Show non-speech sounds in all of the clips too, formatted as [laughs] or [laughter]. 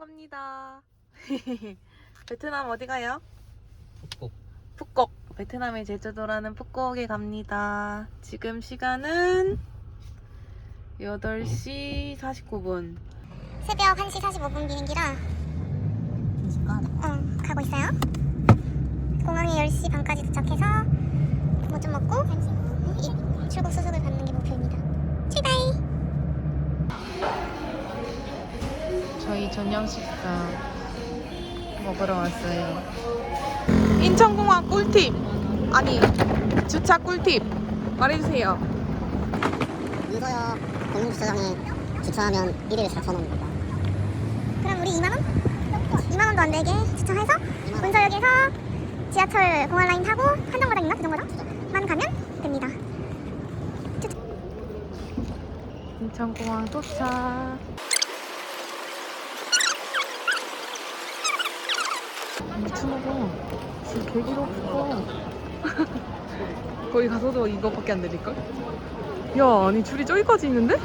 갑니다. [laughs] 베트남 어디 가요? 북곡. 푸콕. 베트남의 제주도라는 푸콕에 갑니다. 지금 시간은 8시 49분. 새벽 1시 45분 비행기라 어, 가고 있어요. 공항에 10시 반까지 도착해서 뭐 좀 먹고 이 출국 수속을 받는 게 목표입니다. 출발! 저희 저녁 식사 먹으러 왔어요. 인천공항 꿀팁. 아니, 주차 꿀팁. 말해주세요. 문서역 공중주차장에 주차하면 1일에 4,000원입니다. 그럼 우리 2만 원? 2만 원도 안 되게 주차해서 문서역에서 지하철 공항 라인 타고 한정거장인가 그 정거장만 가면 됩니다. 인천공항 도착. 개기로 없어. [laughs] 거기 가서도 이거밖에 안 들릴걸? 야, 아니 줄이 저기까지 있는데?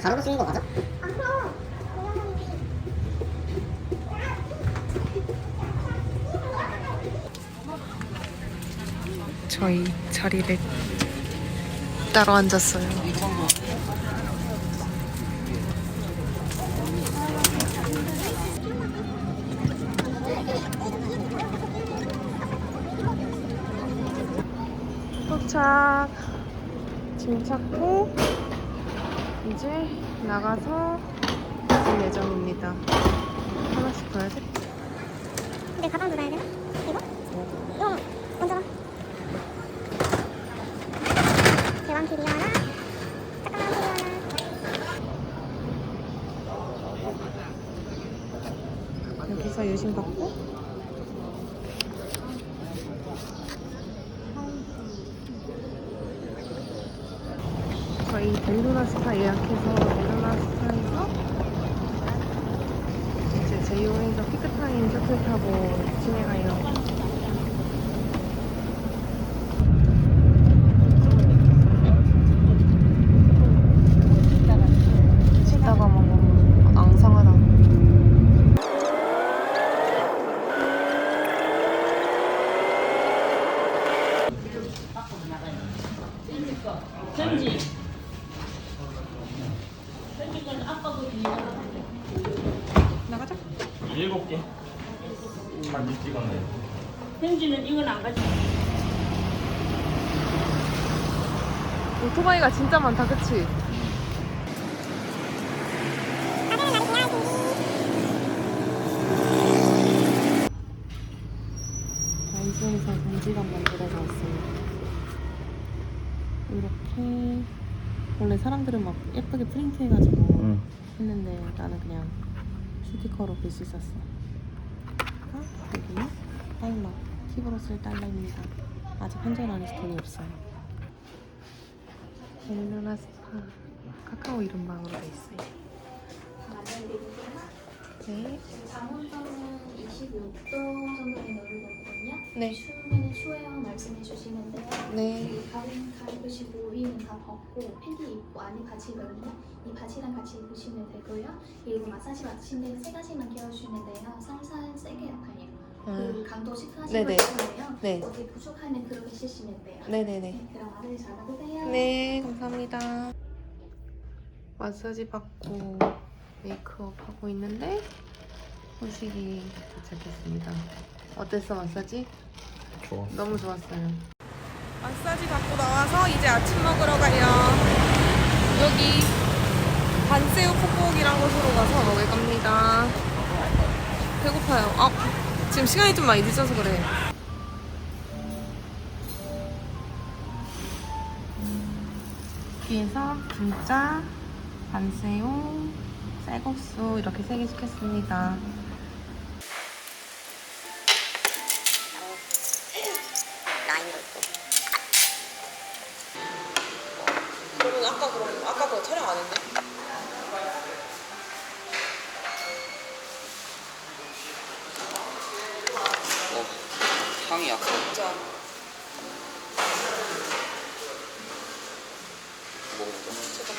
가로로 쓰는 거 맞아? 저희 자리를 따로 앉았어요. 도착. 짐 찾고 이제 나가서 갈 예정입니다. 하나씩 봐야 돼? 내 가방 들어야 되나? 이거? 이거 먼저 봐. 대왕 키리 하나, 조그만 키리 하나. 여기서 유심 받고 저희 델루나 스파 예약해서 이제 제이호에서 피크타임 셔틀 타고 진행해요. 치다가 먹으면 앙상하다. 나가자. 일곱 개. 사진 찍었네. 현지는 이건 안 가져. 오토바이가 진짜 많다, 그치? 다이소에서 공지감 만들어서 왔어요. 이렇게 원래 사람들은 막 예쁘게 프린트해가지고 응. 했는데 나는 그냥 스티커로 글씨 썼어. 아, 여기는 달러. 팁으로 쓸 달러입니다. 아직 환전 안 해서 돈이 없어요. 벨루나 스파 카카오 이름방으로 돼 있어요. 네. 강원도는 26도 정도의 노을 거거든요. 네. 추우면 추워요 말씀해 주시면 돼요. 네. 이 가운 다 입으시고 위는 다 벗고 팬티 입고 안에 바지거든요. 이 바지랑 같이 입으시면 되고요. 그리고 마사지 받으신데 세 가지만 끼워주시면 돼요. 살살 세게 아파요. 그 강도 체크하시고 네네. 있잖아요. 네. 어디 부족하면 그렇게 쓰시면 돼요. 네네네. 네, 그럼 아들 잘 받으세요. 네, 감사합니다. 마사지 받고 메이크업 하고 있는데 호식이 도착했습니다. 어땠어 마사지? 좋아. 너무 좋았어요. 마사지 받고 나와서 이제 아침 먹으러 가요. 여기 반새우 fog복이란 곳으로 가서 먹을 겁니다. 배고파요. 아, 지금 시간이 좀 많이 늦어서 그래. 여기에서 분짜, 반새우, 쌀국수 이렇게 세 개 시켰습니다. 먹어보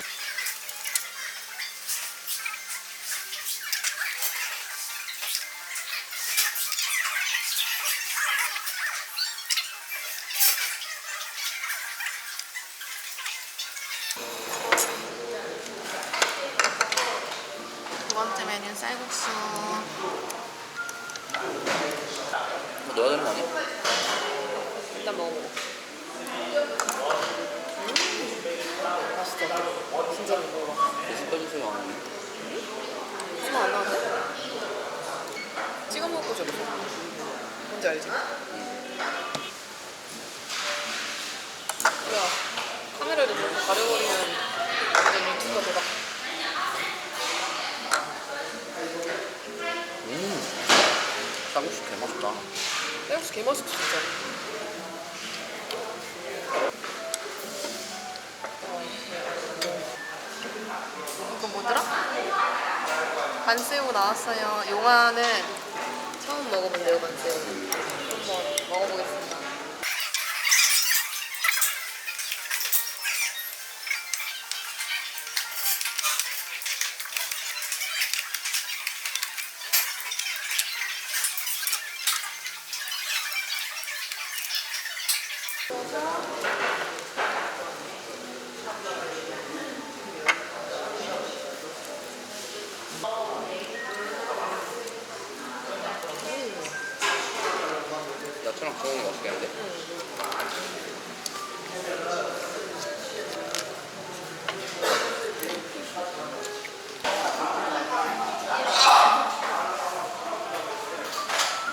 쌀국수 개 맛있다. 쌀국수 개맛있어 진짜. 이거 뭐더라? 반새우 나왔어요. 용화는 처음 먹어본대요 반새우. 야채랑 구워 먹으면 맛있겠는데?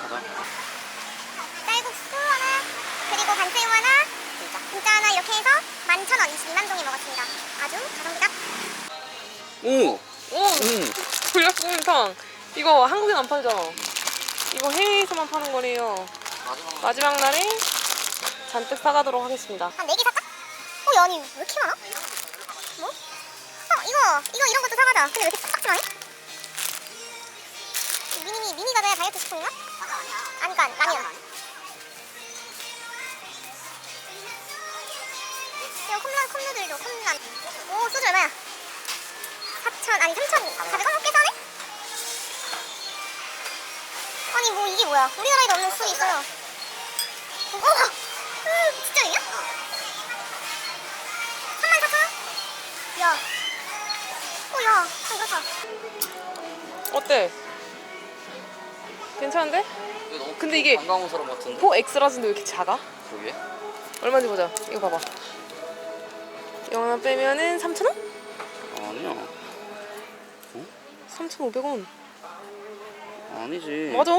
가자. 쌀국수 하나 그리고 반새우 하나 진짜 하나 이렇게 해서 11,000원 22만 동에 먹었습니다. 아주 가성비 딱 오! 오! 음. 불닭볶음탕. 이거 한국엔 안 팔잖아. 이거 해외에서만 파는 거래요. 마지막 날에 잔뜩 사가도록 하겠습니다. 한 4개 살까? 어, 야, 아니, 왜 이렇게 많아? 뭐? 어, 이거, 이거 이런 것도 사가자. 근데 왜 이렇게 빡빡하네? 미니, 미니가 돼야 다이어트 식품인가? 맞아, 아니야. 아니까, 라면. 이거 컵라, 컵누들도, 컵라. 오, 소주 얼마야? 4천, 아니, 3천, 400원? 꽤 싸네? 아니, 뭐, 이게 뭐야? 우리나라에도 없는 술이 있어요. 어, 음, 진짜 이냐 34,000원? 야. 어, 야. 어때? 괜찮은데? 이거 너무 근데 이게- 반가운 사람 같은데? 포 엑스라지인데 왜 이렇게 작아? 그게? 얼마인지 보자. 이거 봐봐. 이거 하나 빼면은 3,000원? 아니야. 3,500원. 아니지. 맞아.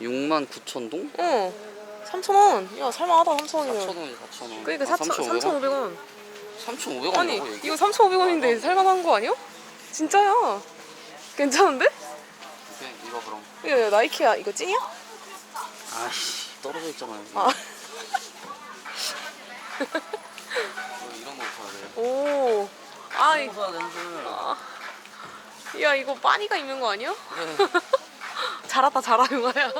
6만 9천 동? 어. 3,000원. 야, 살만하다, 3,000원이면. 4,000원이지 4,000원. 그러니까 아, 4,500원. 3,500원? 3,500원 아니, 이라고? 이거 3,500원인데 살만한 거 아니야? 진짜야. 괜찮은데? 이거 그럼. 야, 야, 나이키야. 이거 찐이야? 아씨 떨어져 있잖아요. 아. 뭐 이런 거 사야 돼. 오. 아, 이, 사야 되는데. 아. 야, 이거 빠니가 입는 거 아니야? 네. [laughs] 잘하다, 잘하, 용아야.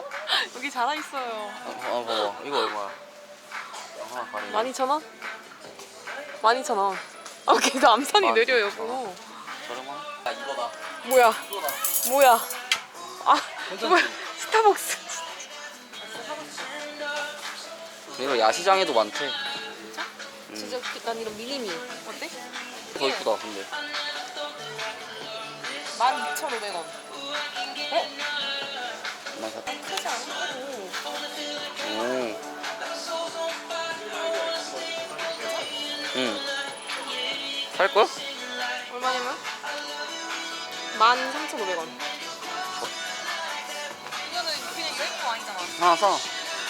여기 잘하 있어요. 아, 아 봐봐 이거 얼마야? 하나 가리네. 12,000원? 12,000원. 아, 걔도 암산이 느려, 여보. 저렴한? 야 이거다. 뭐야, 이거다. 뭐야. 아, 괜찮지? 뭐야. 스타벅스. 이거 야시장에도 많대. 진짜 난 이런 미니미. 어때? 더 이쁘다 근데. 12,500원. 어? 나 사. 크지. 오. 응. 살 거야? 얼마냐면? 13,500원. 이거는 그냥 여행거 아니잖아. 하나 사.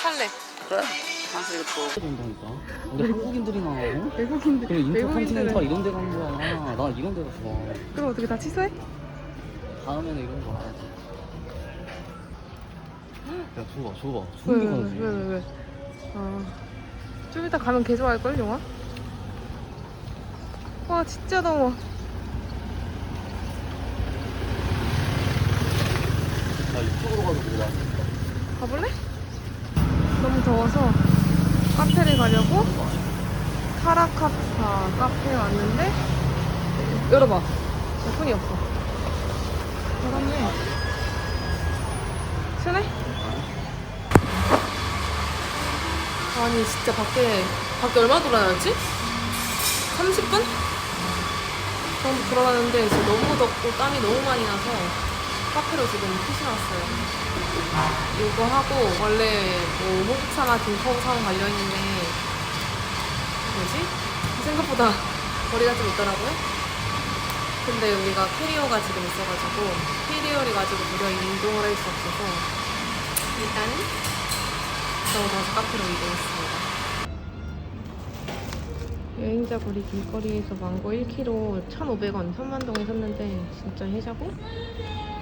살래. 그래. 사실 또. 된다니까. 근데 한국인들이 나와. 외국인들. 그래 인터컨티넨탈 이런 데 가는 거야. 나 이런 데 갔어. 그럼 어떻게 다 취소해? 다음에는 이런 거 가야지. 야 줘봐 줘봐. 왜, 왜, 왜, 왜, 왜? 아, 좀 이따 가면 개 좋아할걸, 영화? 와, 진짜 더워. 나 이쪽으로 가서 몰라. 가볼래? 너무 더워서 카페를 가려고 타라카파 카페에 왔는데 열어봐 오픈이 없어 열었네 시원해? 아니 진짜 밖에 밖에 얼마 돌아다녔지? 30분? 정도 돌아다녔는데 진짜 너무 덥고 땀이 너무 많이 나서 카페로 지금 푸시 나왔어요 이거 하고 원래 뭐 호국사나 김포사랑 갈려있는데 뭐지? 생각보다 [laughs] 거리가 좀 있더라고요 근데 우리가 캐리어가 지금 있어가지고 캐리어를 가지고 무려 이동을 할 수 없어서 일단은 넘어서 카페로 이동했습니다. 여행자 거리 길거리에서 망고 1kg 1,500원 현만동에 샀는데 진짜 해자고?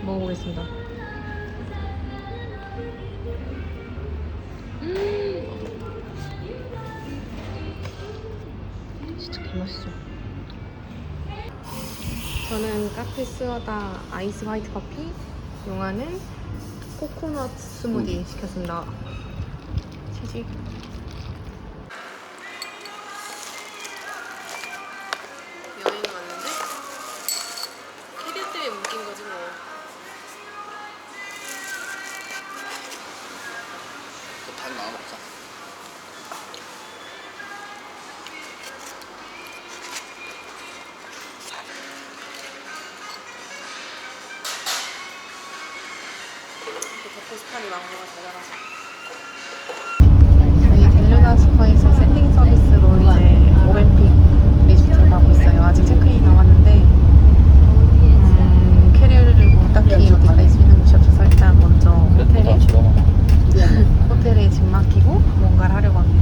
먹어보겠습니다. 진짜 개맛있어. 저는 카페 스와다 아이스 화이트 커피, 용화는 코코넛 스무디 시켰습니다. 치즈. 여행 왔는데 캐리어 때문에 묶인 거지 뭐. 반 나눠 먹자. 이렇게 데코스판이 망고가 잘 자라서. 저희 델루나 스퍼에서 세팅 서비스로 이제 오벤픽 리조트를 가고 있어요. 아직 체크인 남았는데 음, 캐리어를 뭐 딱히 어디 뺄수 있는 곳이 없어서 일단 먼저 호텔에 [laughs] 호텔에 짐 맡기고 뭔가를 하려고 합니다.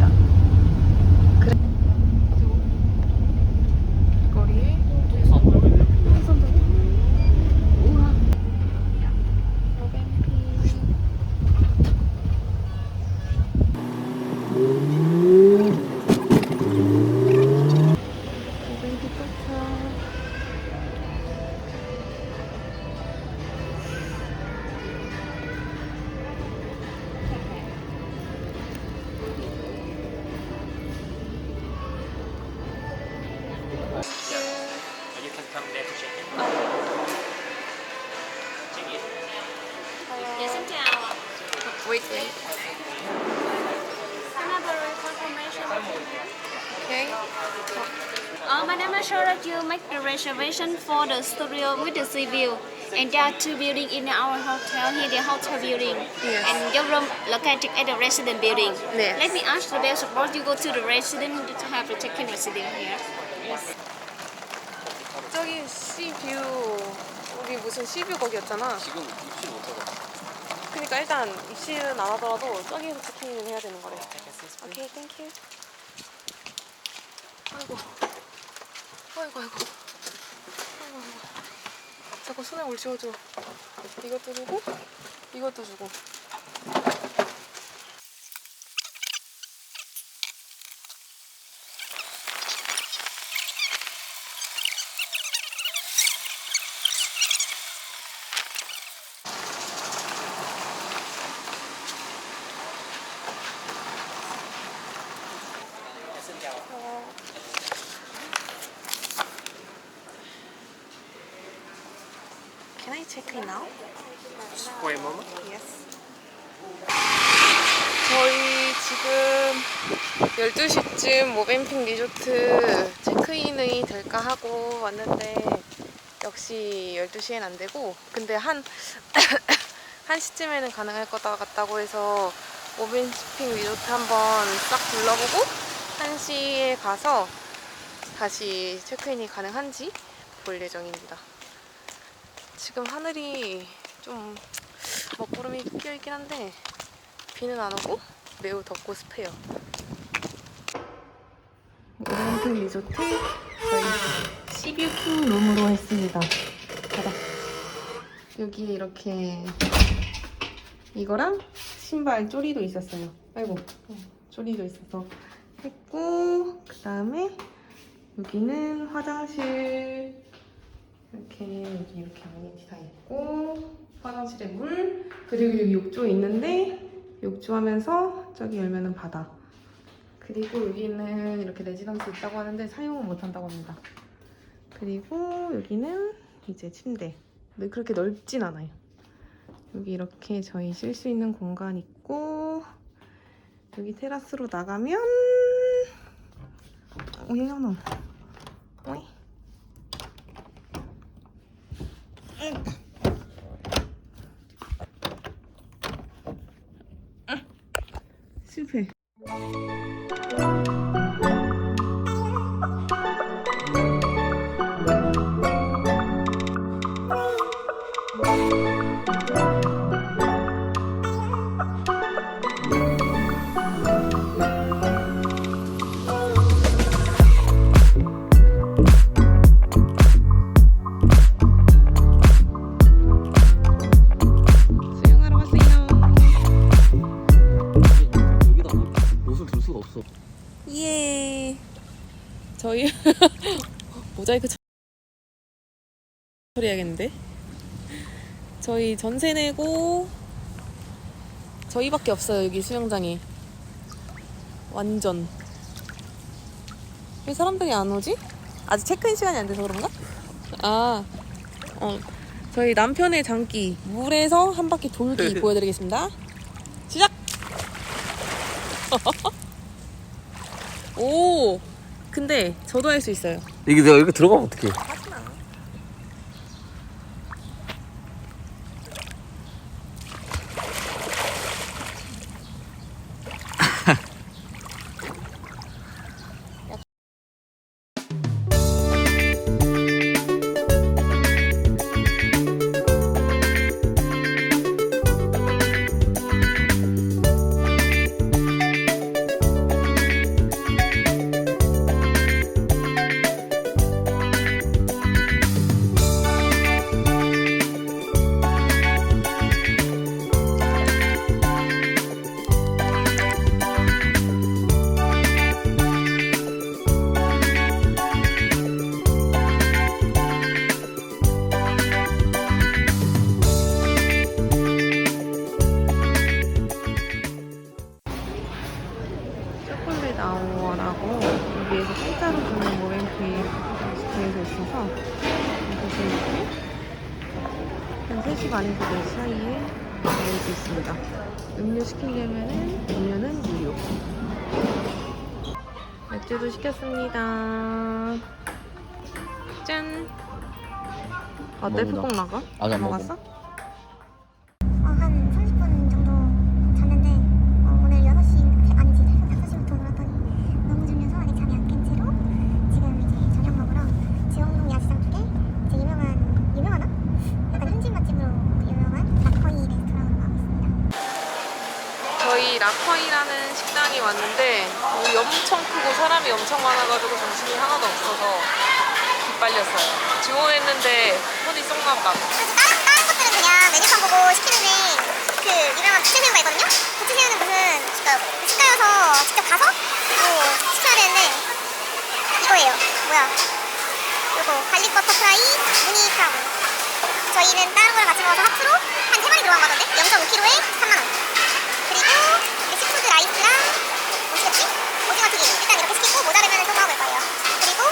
the reservation for the studio with the sea view. And there are two buildings in our hotel. Here the hotel building. Yes. And your room located at the resident building. Yes. Let me ask the bell support you go to the resident to have the check-in resident here. 저기 시뷰 우리 무슨 시뷰 거기였잖아. 지금 입시 못하고. 그러니까 일단 입시는 안 하더라도 저기에서 체킹을 해야 되는 거래. 오케이, 땡큐. 아이고. 아이고, 아이고. 아이고, 아이고. 자꾸 손에 물 쥐어줘. 이것도 주고, 이것도 주고. Can I check in now? For a moment. Yes. 저희 지금 12시쯤 모벤핑 리조트 체크인이 될까 하고 왔는데 역시 12시엔 안 되고 근데 한 [coughs] 1시쯤에는 가능할 것 같다고 해서 모벤핑 리조트 한번 싹 둘러보고 1시에 가서 다시 체크인이 가능한지 볼 예정입니다. 지금 하늘이 좀 먹구름이 끼어있긴 한데 비는 안 오고 매우 덥고 습해요. 오렌트 리조트 저희 시뷰킹 룸으로 했습니다. 가자. 여기에 이렇게 이거랑 신발 쪼리도 있었어요. 아이고 어, 쪼리도 있어서 했고 그 다음에 여기는 화장실 이렇게 여기 이렇게 아니티 다 있고 화장실에 물 그리고 여기 욕조 있는데 욕조 하면서 저기 열면은 바다. 그리고 여기는 이렇게 레지던스 있다고 하는데 사용은 못 한다고 합니다. 그리고 여기는 이제 침대. 근데 그렇게 넓진 않아요. 여기 이렇게 저희 쉴 수 있는 공간 있고 여기 테라스로 나가면 오이 현우 오이 응. 응. 실패 처리해야겠는데. 저희 전세 내고 저희밖에 없어요 여기 수영장이. 완전. 왜 사람들이 안 오지? 아직 체크인 시간이 안 돼서 그런가? 아, 어, 저희 남편의 장기 물에서 한 바퀴 돌기 [laughs] 보여드리겠습니다. 시작. [laughs] 오, 근데 저도 할 수 있어요. 이게 내가 이렇게 들어가면 어떡해. 먹어보자. 푹푹 나가? 아직 안 먹었어? 어, 한 30분 정도 잤는데 어, 오늘 6시 아니지 5시부터 놀았더니 너무 졸려서 아직 잠이 안 깬 채로 지금 이제 저녁 먹으러 지원동 야시장 쪽에 이제 유명한 유명하나? 약간 현지 맛집으로 유명한 락커이 레스토랑으로 가고 있습니다. 저희 라커이라는 식당이 왔는데 여기 엄청 크고 사람이 엄청 많아가지고 정신이 하나도 없어서 기 빨렸어요. 주문했는데 손이 쏙나 봐. 그래서 다른, 다른 것들은 그냥 메뉴판 보고 시키는데 그 유명한 부채새우가 있거든요? 부채새우는 무슨 그 시가여서 직접 가서 뭐 시켜야 되는데 이거예요. 뭐야? 요거 갈릭 버터 프라이 무니 크라운. 저희는 다른 거랑 같이 먹어서 합수로 한 3마리 들어간 거던데 0.5kg에 3만원. 그리고 그 시푸드 라이스랑 뭐 시켰지? 오징어 튀김. 일단 이렇게 시키고 모자르면 또 먹을 거예요. 그리고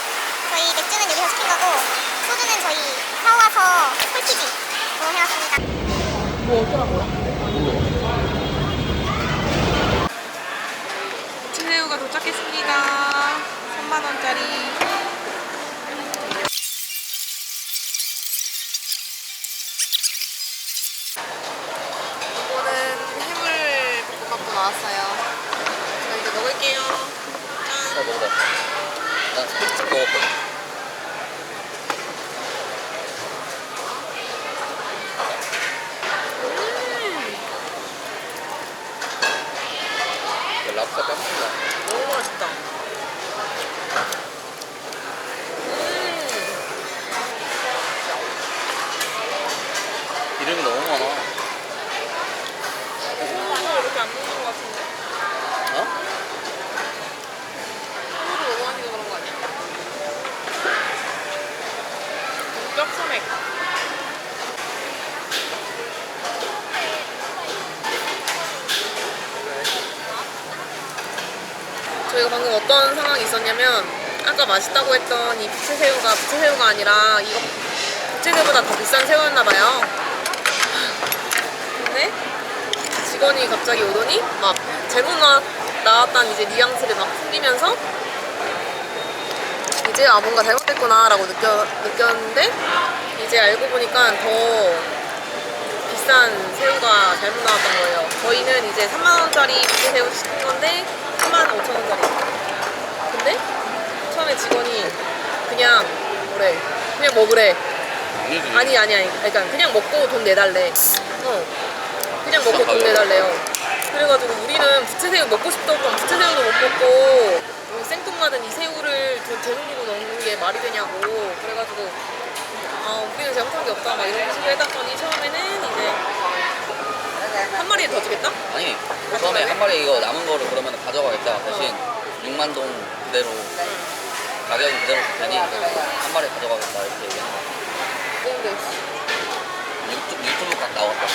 저희 맥주는 여기서 시킨 거고 소주는 저희 사와서 콜피지로 해왔습니다. 뭐 어쩌라고요? 부채새우가 도착했습니다. 3만원짜리. 이거는 해물 볶음밥도 나왔어요. 저 이제 먹을게요. 나 먹어봐. 나 스포츠 먹었거든. 랍스터 깜짝이야. 너무 맛있다. 이름이 너무 많아. 소금을 이렇게 안 넣는 것 같은데? 어? 소금을 너무 많이 그런 거 아니야? 뼈 소맥. 저희가 방금 어떤 상황이 있었냐면 아까 맛있다고 했던 이 부채새우가 부채새우가 아니라 이거 부채새우보다 더 비싼 새우였나봐요. 근데 직원이 갑자기 오더니 막 잘못 나, 나왔다는 이제 뉘앙스를 막 숨기면서 이제 아 뭔가 잘못됐구나 라고 느껴, 느꼈는데 이제 알고 보니까 더 비싼 새우가 잘못 나왔던 거예요. 저희는 이제 3만원짜리 부채새우 시킨 건데 3만 5천원짜리. 근데 처음에 직원이 그냥 뭐래? 그냥 먹으래. 아니지. 아니 아니 아니. 그러니까 그냥 먹고 돈 내달래. 어. 그냥 먹고 돈 내달래요. 그래가지고 우리는 부채새우 먹고 싶던 건 부채새우도 못 먹고 뭐 생뚱맞은 이 새우를 돈 주고 넣는 게 말이 되냐고. 그래가지고 아 우리는 잘못한 게 없다. 막 이런 식으로 해놨더니 처음에는 이제 한 마리 더 주겠다? 아니 처음에 한 마리 이거 남은 거를 그러면 가져가겠다 대신 6만 동 그대로 가격은 그대로 줄 테니 한 마리 가져가겠다 이렇게 얘기했는데 근데 유튜브, 유튜브 각 나왔다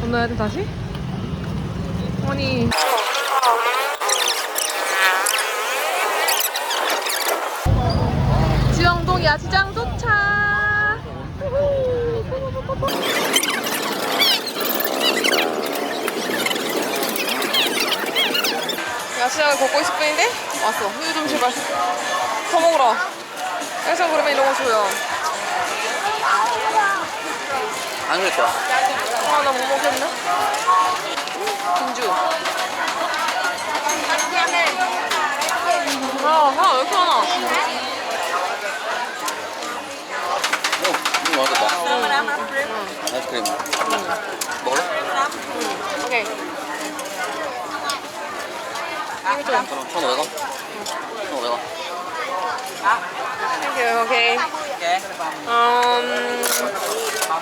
건너야 돼 다시? 아니 지영동 야시장 도착! 야시장을 걷고 있을 뿐인데? 왔어. 우유 좀 제발. 더 먹으러 야시장 그러면 이런 거 줘요. 안 그럴 거야 아, 나 못 먹겠네. 진주. 아, 하나 왜 이렇게 많아? 어 이거 맛있겠다 아이스 크림 먹을래? 오케이. 그럼 1,500원? 1,500원 오케이, 오케이. 음,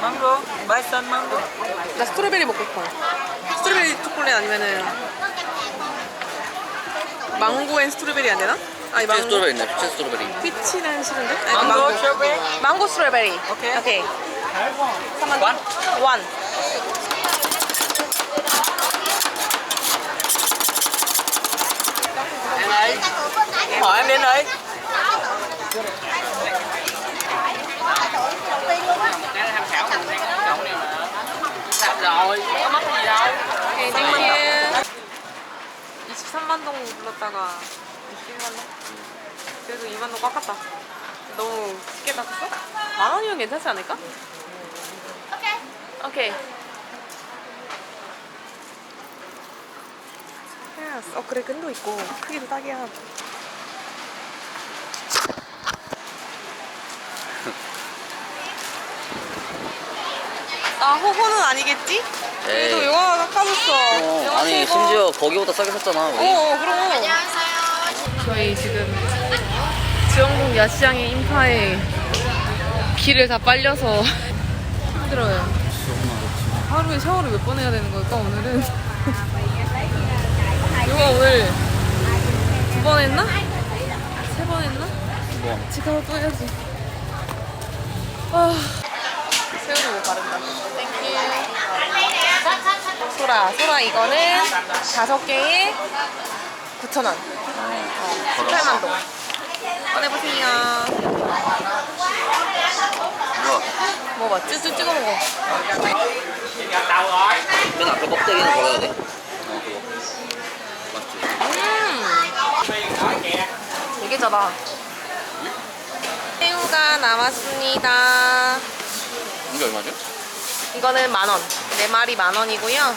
망고? 맛있는 망고? 나 스트로베리 먹고 싶어. 스트로베리 초콜릿 아니면은 망고 앤 스트로베리 안 되나? 아니, 피치 망고. 스트로베리 있네 피치 스트로베리 피치는 싫은데? 아니, 망고 스트로베리? 망고 스트로베리. 오케이. 오케이. 원? 원. Em ơi Hỏi em đến ơi Đang tham khảo mình đang có chậu này mà Sạch rồi, có mất cái gì đâu 오케이, 땡큐. 23만 동 불렀다가 21만 동? 그래도 2만 동 깎았다. 너무 쉽게 깎았어? 만 원이면 괜찮지 않을까? 오케이. 오케이. 예스. 어 그래 끈도 있고 크기도 딱이야. 아 호호는 아니겠지? 그래도. 영화가 깎아줬어. 어, 영화 아니 세 번. 심지어 거기보다 싸게 샀잖아 우리 어, 그럼. 저희 지금 지영동 야시장의 인파에 길을 다 빨려서 [laughs] 힘들어요. 하루에 샤워를 몇 번 해야 되는 걸까, 오늘은? [laughs] 이거 오늘 두 번 했나? 세 번 했나? 뭐집 가서 또 해야지. 아, 새우를 못 바른다. 땡큐. 소라, 소라 이거는 다섯 개에 9,000원. 어, 18만 동. 꺼내보세요. 뭐야 먹어봐. 쭈쭈 찍어 먹어. 맨 앞에 껍데기는 버려야 돼 어, 그거 맞지? 음. 되게 작아. 새우가 남았습니다. 이게 얼마죠? 이거는 만 원. 네 마리 만 원이고요.